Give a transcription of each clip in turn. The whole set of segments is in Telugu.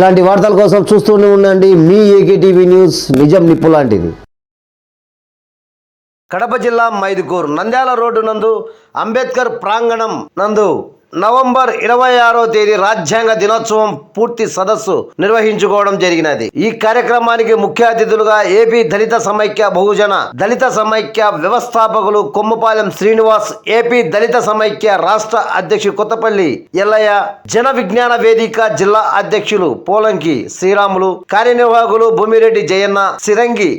ఇలాంటి వార్తల కోసం చూస్తూనే ఉండండి. మీ ఏకేటీవీ న్యూస్ నిజం నిప్పు లాంటిది. కడప జిల్లా మైదుకూరు నంద్యాల రోడ్డు నందు అంబేద్కర్ ప్రాంగణం నందు నవంబర్ ఇరవై ఆరో తేదీ రాజ్యాంగ దినోత్సవం పూర్తి సదస్సు నిర్వహించుకోవడం జరిగినది. ఈ కార్యక్రమానికి ముఖ్య అతిథులుగా ఏపీ దళిత సమైక్య బహుజన దళిత సమైక్య వ్యవస్థాపకులు కొమ్మపాలెం శ్రీనివాస్ ఏపీ దళిత సమైక్య రాష్ట్ర అధ్యక్షుడు కొత్తపల్లి ఎల్లయ్య జన విజ్ఞాన వేదిక జిల్లా అధ్యక్షులు పోలంకి శ్రీరాములు కార్యనిర్వాహకులు భూమిరెడ్డి జయన్న సిరంగి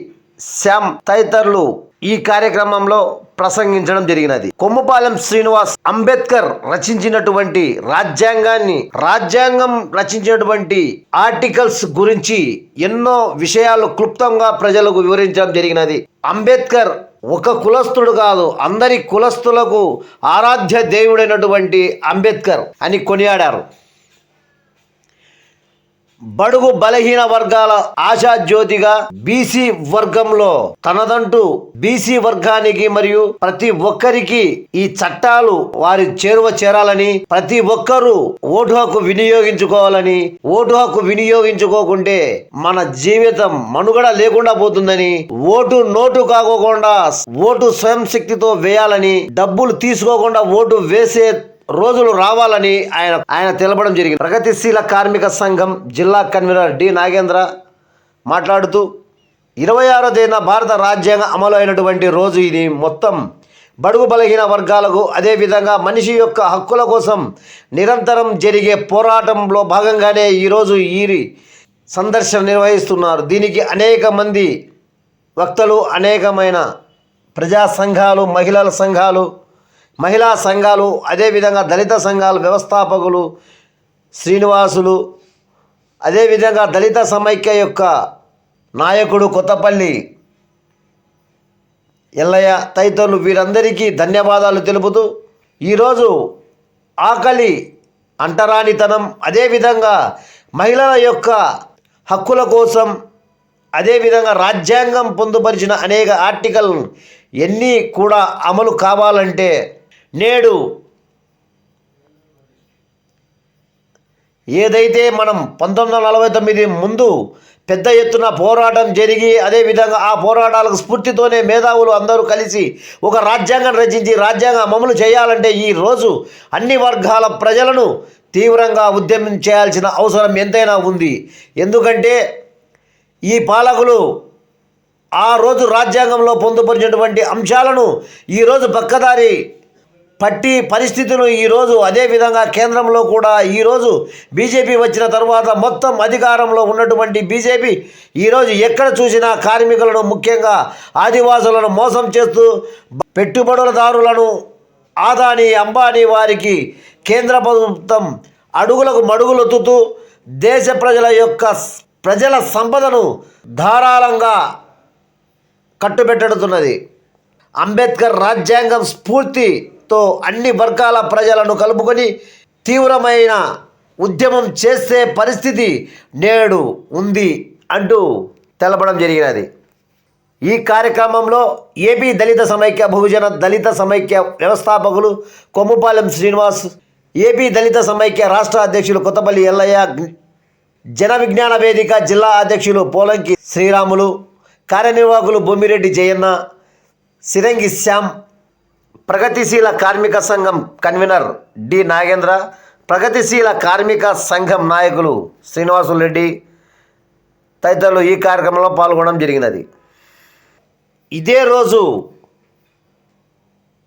శ్యామ్ తదితరులు ఈ కార్యక్రమంలో ప్రసంగించడం జరిగినది. కొమ్మపాలెం శ్రీనివాస్ అంబేద్కర్ రచించినటువంటి రాజ్యాంగాన్ని రాజ్యాంగం రచించినటువంటి ఆర్టికల్స్ గురించి ఎన్నో విషయాలు క్లుప్తంగా ప్రజలకు వివరించడం జరిగినది. అంబేద్కర్ ఒక కులస్తుడు కాదు అందరి కులస్తులకు ఆరాధ్య దేవుడైనటువంటి అంబేద్కర్ అని కొనియాడారు. బడుగు బలహీన వర్గాల ఆశా జ్యోతిగా బీసీ వర్గంలో తనదంటూ బీసీ వర్గానికి మరియు ప్రతి ఒక్కరికి ఈ చట్టాలు వారి చేరువ చేరాలని ప్రతి ఒక్కరూ ఓటు హక్కు వినియోగించుకోవాలని ఓటు హక్కు వినియోగించుకోకుంటే మన జీవితం మనుగడ లేకుండా పోతుందని ఓటు నోటు కాకోకుండా ఓటు స్వయం శక్తితో వేయాలని డబ్బులు తీసుకోకుండా ఓటు వేసే రోజులు రావాలని ఆయన ఆయన తెలపడం జరిగింది. ప్రగతిశీల కార్మిక సంఘం జిల్లా కన్వీనర్ డి నాగేంద్ర మాట్లాడుతూ ఇరవై ఆరో తేదీన భారత రాజ్యాంగం అమలు అయినటువంటి రోజు ఇది. మొత్తం బడుగు బలహీన వర్గాలకు అదేవిధంగా మనిషి యొక్క హక్కుల కోసం నిరంతరం జరిగే పోరాటంలో భాగంగానే ఈరోజు ఈ సందర్శన నిర్వహిస్తున్నారు. దీనికి అనేక మంది వక్తలు అనేకమైన ప్రజా సంఘాలు మహిళల సంఘాలు మహిళా సంఘాలు అదేవిధంగా దళిత సంఘాల వ్యవస్థాపకులు శ్రీనివాసులు అదేవిధంగా దళిత సమైక్య యొక్క నాయకుడు కొత్తపల్లి ఎల్లయ్య తదితరులు వీరందరికీ ధన్యవాదాలు తెలుపుతూ ఈరోజు ఆకలి అంటరానితనం అదేవిధంగా మహిళల యొక్క హక్కుల కోసం అదేవిధంగా రాజ్యాంగం పొందుపరిచిన అనేక ఆర్టికల్ ఎన్ని కూడా అమలు కావాలంటే నేడు ఏదైతే మనం పంతొమ్మిది వందల నలభై తొమ్మిది ముందు పెద్ద ఎత్తున పోరాటం జరిగి అదేవిధంగా ఆ పోరాటాలకు స్ఫూర్తితోనే మేధావులు అందరూ కలిసి ఒక రాజ్యాంగం రచించి రాజ్యాంగం అమలు చేయాలంటే ఈ రోజు అన్ని వర్గాల ప్రజలను తీవ్రంగా ఉద్యమం చేయాల్సిన అవసరం ఎంతైనా ఉంది. ఎందుకంటే ఈ పాలకులు ఆ రోజు రాజ్యాంగంలో పొందుపరిచినటువంటి అంశాలను ఈరోజు పక్కదారి పట్టి పరిస్థితులు ఈరోజు అదేవిధంగా కేంద్రంలో కూడా ఈరోజు బీజేపీ వచ్చిన తర్వాత మొత్తం అధికారంలో ఉన్నటువంటి బీజేపీ ఈరోజు ఎక్కడ చూసినా కార్మికులను ముఖ్యంగా ఆదివాసులను మోసం చేస్తూ పెట్టుబడులదారులను ఆదాని అంబానీ వారికి కేంద్ర ప్రభుత్వం అడుగులకు మడుగులొత్తుతూ దేశ ప్రజల యొక్క ప్రజల సంపదను ధారాళంగా కట్టుబెట్టడుతున్నది. అంబేద్కర్ రాజ్యాంగం స్ఫూర్తి తో అన్ని వర్గాల ప్రజలను కలుపుకొని తీవ్రమైన ఉద్యమం చేసే పరిస్థితి నేడు ఉంది అంటూ తెలపడం జరిగినది. ఈ కార్యక్రమంలో ఏపీ దళిత సమైక్య బహుజన దళిత సమైక్య వ్యవస్థాపకులు కొమ్ముపాలెం శ్రీనివాస్ ఏపీ దళిత సమైక్య రాష్ట్ర అధ్యక్షులు కొత్తపల్లి ఎల్లయ్య జన విజ్ఞాన వేదిక జిల్లా అధ్యక్షులు పోలంకి శ్రీరాములు కార్యనిర్వాహకులు బొమ్మిరెడ్డి జయన్న సిరంగి శ్యామ్ ప్రగతిశీల కార్మిక సంఘం కన్వీనర్ డి నాగేంద్ర ప్రగతిశీల కార్మిక సంఘం నాయకులు శ్రీనివాసులు రెడ్డి తదితరులు ఈ కార్యక్రమంలో పాల్గొనడం జరిగినది. ఇదే రోజు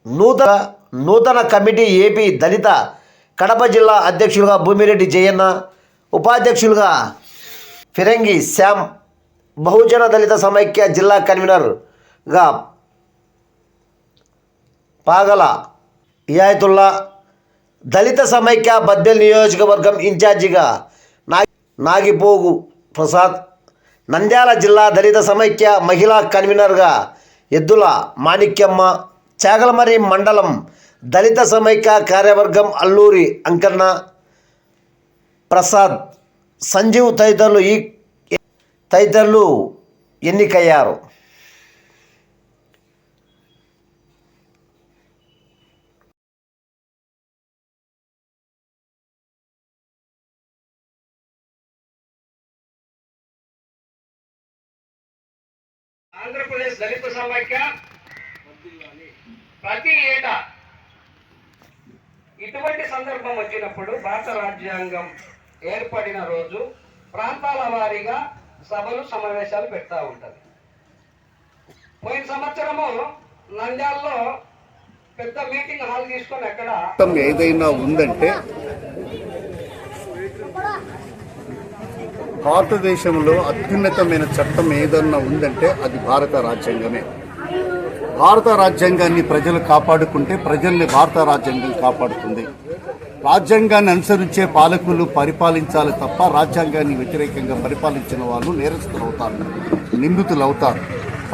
నూతన నూతన కమిటీ ఏపీ దళిత కడప జిల్లా అధ్యక్షులుగా భూమిరెడ్డి జయన్న ఉపాధ్యక్షులుగా ఫిరంగి శ్యామ్ బహుజన దళిత సమైక్య జిల్లా కన్వీనర్గా పాగల ఇయాయతుల్లా దళిత సమైక్య బద్దెల్ నియోజకవర్గం ఇన్ఛార్జిగా నా నాగిపోగు ప్రసాద్ నంద్యాల జిల్లా దళిత సమైక్య మహిళా కన్వీనర్గా ఎద్దుల మాణిక్యమ్మ చాగలమరి మండలం దళిత సమైక్య కార్యవర్గం అల్లూరి అంకన్న ప్రసాద్ సంజీవ్ తదితరులు ఈ తదితరులు ఎన్నికయ్యారు. ఆంధ్రప్రదేశ్ దళిత సమైక్య ప్రతి ఏటా ఇటువంటి సందర్భం వచ్చినప్పుడు భారత రాజ్యాంగం ఏర్పడిన రోజు ప్రాంతాల వారీగా సభలు సమావేశాలు పెడతా ఉంటది. పోయిన సంవత్సరము నంద్యాలలో పెద్ద మీటింగ్ హాల్ తీసుకొని అక్కడ ఏదైనా ఉందంటే భారతదేశంలో అత్యున్నతమైన చట్టం ఏదన్నా ఉందంటే అది భారత రాజ్యాంగమే. భారత రాజ్యాంగాన్ని ప్రజలు కాపాడుకుంటే ప్రజల్ని భారత రాజ్యాంగం కాపాడుతుంది. రాజ్యాంగాన్ని అనుసరించే పాలకులు పరిపాలించాలి తప్ప రాజ్యాంగాన్ని వ్యతిరేకంగా పరిపాలించిన వాళ్ళు నేరస్తులు అవుతారు నిందితులు అవుతారు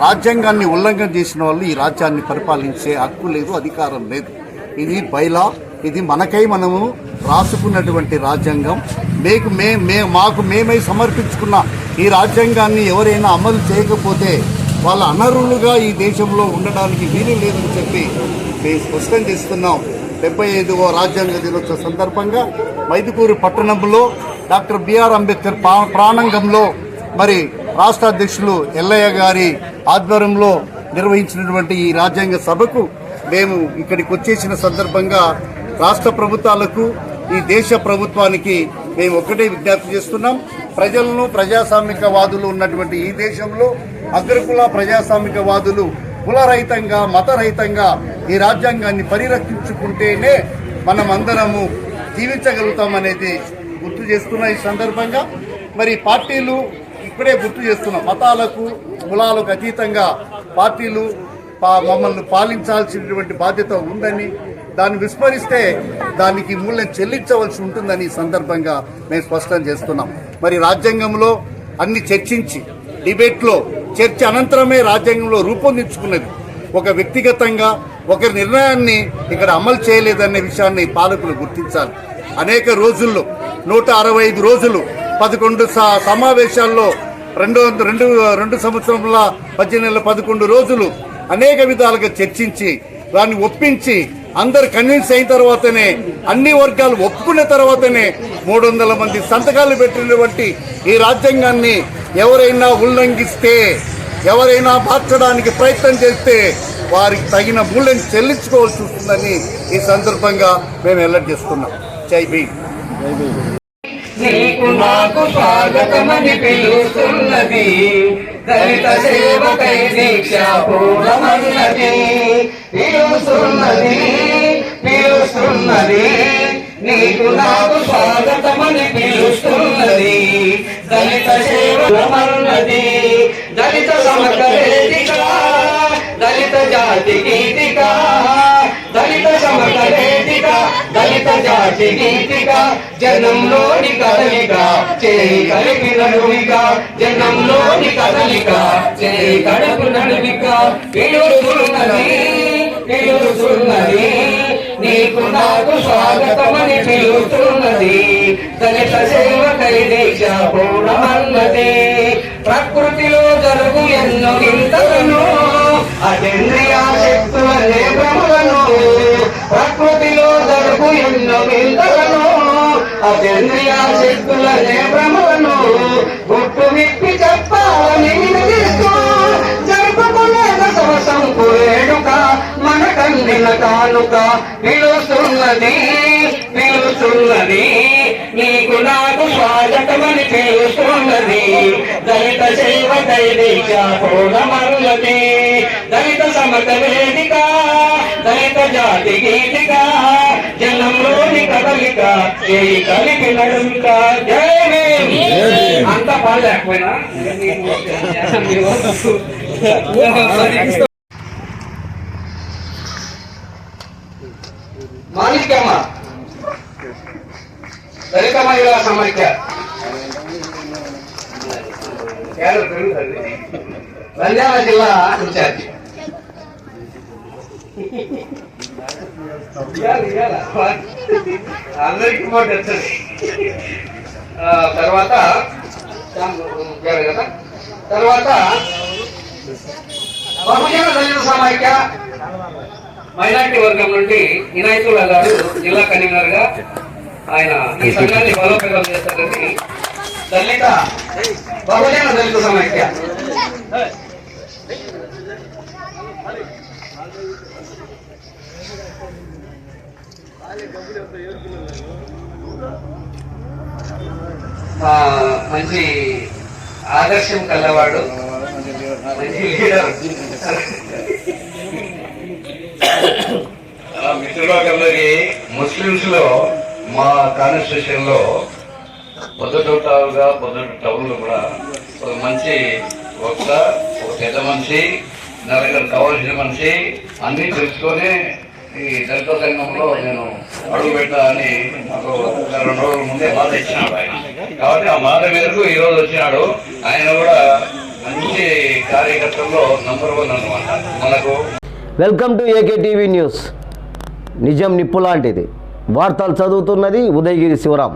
రాజ్యాంగాన్ని ఉల్లంఘన చేసిన వాళ్ళు ఈ రాజ్యాన్ని పరిపాలించే హక్కు లేదు అధికారం లేదు. ఇది బైలా ఇది మనకై మనము రాసుకున్నటువంటి రాజ్యాంగం. మీకు మే మే మాకు మేమై సమర్పించుకున్న ఈ రాజ్యాంగాన్ని ఎవరైనా అమలు చేయకపోతే వాళ్ళ అనర్హులుగా ఈ దేశంలో ఉండడానికి వీలు లేదని చెప్పి మేము స్పష్టం చేస్తున్నాం. డెబ్బై ఐదవ రాజ్యాంగ దినోత్సవ సందర్భంగా మైదుకూరు పట్టణంలో డాక్టర్ బిఆర్ అంబేద్కర్ ప్రా- ప్రాణంగంలో మరి రాష్ట్ర అధ్యక్షులు ఎల్లయ్య గారి ఆధ్వర్యంలో నిర్వహించినటువంటి ఈ రాజ్యాంగ సభకు మేము ఇక్కడికి వచ్చేసిన సందర్భంగా రాష్ట్ర ప్రభుత్వాలకు ఈ దేశ ప్రభుత్వానికి మేము ఒకటే విజ్ఞప్తి చేస్తున్నాం. ప్రజలను ప్రజాస్వామికవాదులు ఉన్నటువంటి ఈ దేశంలో అగ్రకుల ప్రజాస్వామికవాదులు కులరహితంగా మతరహితంగా ఈ రాజ్యాంగాన్ని పరిరక్షించుకుంటేనే మనం అందరము జీవించగలుగుతామనేది గుర్తు చేస్తున్న ఈ సందర్భంగా. మరి పార్టీలు ఇప్పుడే గుర్తు చేస్తున్నాం. మతాలకు కులాలకు అతీతంగా పార్టీలు పా- మమ్మల్ని పాలించాల్సినటువంటి బాధ్యత ఉందని దాన్ని విస్మరిస్తే దానికి మూల్యం చెల్లించవలసి ఉంటుందని ఈ సందర్భంగా మేము స్పష్టం చేస్తున్నాం. మరి రాజ్యాంగంలో అన్ని చర్చించి డిబేట్లో చర్చ అనంతరమే రాజ్యాంగంలో రూపొందించుకున్నది. ఒక వ్యక్తిగతంగా ఒకరి నిర్ణయాన్ని ఇక్కడ అమలు చేయలేదనే విషయాన్ని పాలకులు గుర్తించాలి. అనేక రోజుల్లో నూట అరవై ఐదు రోజులు పదకొండు స- సమావేశాల్లో రెండు రెండు రెండు సంవత్సరముల పద్దెనిమిది నెలల పదకొండు రోజులు అనేక విధాలుగా చర్చించి దాన్ని ఒప్పించి అందరు కన్విన్స్ అయిన తర్వాతనే అన్ని వర్గాలు ఒప్పుకున్న తర్వాతనే మూడు వందల మంది సంతకాలు పెట్టినటువంటి ఈ రాజ్యాంగాన్ని ఎవరైనా ఉల్లంఘిస్తే ఎవరైనా మార్చడానికి ప్రయత్నం చేస్తే వారికి తగిన మూల్యం చెల్లించుకోవాల్సి వస్తుందని ఈ సందర్భంగా మేము ఎలర్ట్ చేస్తున్నాం. జై భీమ్. నీకు నాకు స్వాగతమని పిలుస్తున్నది. దళిత సేవకై దీక్ష పూర్ణమన్నది పిలుస్తున్నది పిలుస్తున్నది. నీకు నాకు స్వాగతమని పిలుస్తున్నది. దళిత సేవమన్నది దళిత సమకరేదిక దళిత జాతి గీతిక జాతి గీతిక జనంలోని కదలిక. చేయి కలిపి నడువిక జనంలోని కదలిక. చేయి కడుపు నడువిక పిలుస్తున్నది పిలుస్తున్నది నీకు నాకు స్వాగతమని పిలుస్తున్నది. దళిత సేవకై దీక్ష పూర్ణమన్నది. ప్రకృతిలో జరుగు ఎన్నో వింతలను అతేంద్రియా శక్తులనే భ్రమలను. ప్రకృతిలో జరుగు ఎన్నో వింతలను అతేంద్రియా శక్తులనే భ్రమలను గుట్టు విప్పి చెప్పాలని నిలదీస్తూ జరుపుకునేద సవసంపు వేడుక మన కందిన కానుక పిలుస్తున్నది పిలుస్తున్నది నీకు నాకు స్వాగతమని పిలుస్తున్నది దళిత శైవ దైవిక పూర్ణమరులది దళిత సమత వేదిక దళిత జాతి గీతిక జనంలోని కదలిక చేయి కలిపి నడుమిక జయ భీమ్. అంతా పాడలేకపోయినా మాణిక్యమ్మ దళిత మహిళా సమైక్య కేరళ పెరుగుతుంది నంద్యాల జిల్లా ఇన్ఛార్జి అందరికీ మాట వచ్చింది తర్వాత కదా. తర్వాత బహుజన దళిత సమైక్య మైనార్టీ వర్గం నుండి ఇనాయతుల్లా గారు జిల్లా కన్వీనర్గా ఆయన ఈ సంఘాన్ని బలోపేతం చేస్తారని దళిత బహుజన దళిత సమైక్య మంచి ఆదర్శం కలవాడు. మంచి లీడర్. అలా ముస్లిమ్స్లో మా కాన్స్టిట్యూషన్లో పొద్దుటూటాలుగా పొద్దుట టౌన్లో కూడా ఒక మంచి వక్త ఒక పెద్ద మనిషి నలుగురు కావాల్సిన మనిషి అన్ని తెలుసుకొని ఈ దళిత సంఘంలో నేను అడుగు పెట్టాలని నాకు రెండు రోజుల ముందే బాధ ఇచ్చినాడు ఆయన. కాబట్టి ఆ బాధ మేరకు ఈ రోజు వచ్చినాడు. ఆయన కూడా మంచి కార్యకర్తల్లో నంబర్ వన్ అనమాట మనకు welcome to AK TV news నిజం నిప్పు లాంటిది. వార్తలు చదువుతున్నది ఉదయగిరి శివరాం.